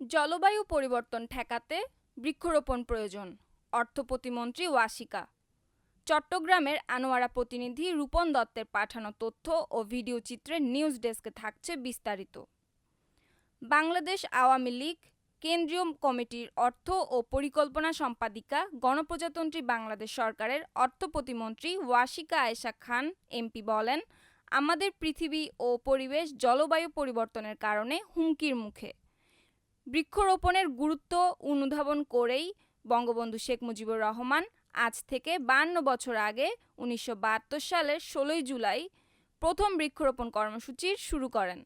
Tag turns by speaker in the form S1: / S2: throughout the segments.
S1: জলবায়ু পরিবর্তন ঠেকাতে বৃক্ষরোপণ প্রয়োজন, অর্থ প্রতিমন্ত্রী ওয়াসিকা চট্টগ্রামের আনোয়ারা প্রতিনিধি রূপন দত্তের পাঠানো তথ্য ও ভিডিও চিত্রে নিউজ ডেস্কে থাকছে বিস্তারিত। বাংলাদেশ আওয়ামী লীগ, কেন্দ্রীয় কমিটির অর্থ ও পরিকল্পনা সম্পাদিকা গণপ্রজাতন্ত্রী বাংলাদেশ সরকারের অর্থ প্রতিমন্ত্রী ওয়াসিকা আয়েশা খান, এমপি, বলেন, আমাদের পৃথিবী ও পরিবেশ জলবায়ু পরিবর্তনের কারণে হুমকির মুখে। বৃক্ষরোপণের গুরুত্ব অনুধাবন করেই বঙ্গবন্ধু শেখ মুজিবুর রহমান আজ থেকে বান্ন বছর আগে উনিশশো বাহাত্তর সালের ষোলোই জুলাই প্রথম বৃক্ষরোপণ কর্মসূচির শুরু করেন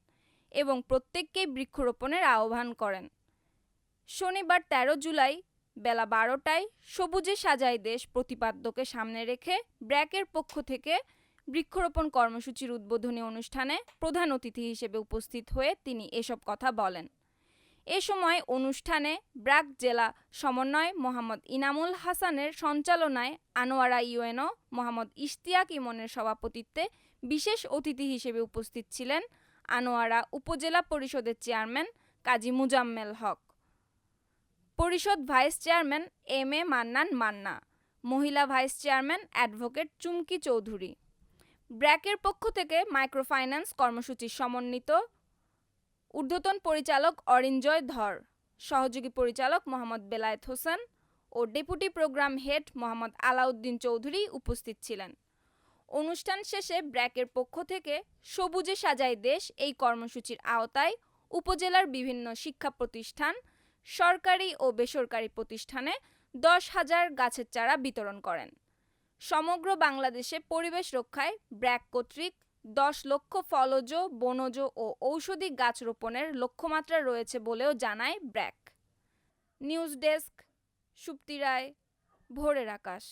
S1: এবং প্রত্যেককেই বৃক্ষরোপণের আহ্বান করেন। শনিবার ১৩ জুলাই বেলা বারোটায় সবুজে সাজাই দেশ প্রতিপাদ্যকে সামনে রেখে ব্র্যাকের পক্ষ থেকে বৃক্ষরোপণ কর্মসূচির উদ্বোধনী অনুষ্ঠানে প্রধান অতিথি হিসেবে উপস্থিত হয়ে তিনি এসব কথা বলেন। এ সময় অনুষ্ঠানে ব্র্যাক জেলা সমন্বয় মোহাম্মদ ইনামুল হাসানের সঞ্চালনায় আনোয়ারা ইউএনও মোহাম্মদ ইশতিয়াক ইমনের সভাপতিত্বে বিশেষ অতিথি হিসেবে উপস্থিত ছিলেন আনোয়ারা উপজেলা পরিষদের চেয়ারম্যান কাজী মুজাম্মেল হক, পরিষদ vice chairman M A Mannan Manna, মহিলা vice chairman advocate Chumki Chowdhury. ব্র্যাকের পক্ষ থেকে মাইক্রোফাইন্যান্স কর্মসূচির সমন্বিত ঊর্ধ্বতন পরিচালক অরিঞ্জয় ধর, সহযোগী পরিচালক মোহাম্মদ বেলায়েত হোসেন ও deputy program head Mohammad Alauddin Chowdhury উপস্থিত ছিলেন। অনুষ্ঠান শেষে ব্র্যাকের পক্ষ থেকে সবুজে সাজাই দেশ এই কর্মসূচির আওতায় উপজেলার বিভিন্ন শিক্ষা প্রতিষ্ঠান, সরকারি ও বেসরকারি প্রতিষ্ঠানে দশ হাজার গাছের চারা বিতরণ করেন। সমগ্র বাংলাদেশে পরিবেশ রক্ষায় ব্র্যাক কর্তৃক দশ লক্ষ ফলজ, বনজ ও ঔষধি গাছ রোপণের লক্ষ্যমাত্রা রয়েছে বলেও জানায় BRAC. News desk, Supti Roy, Bhorer Akash.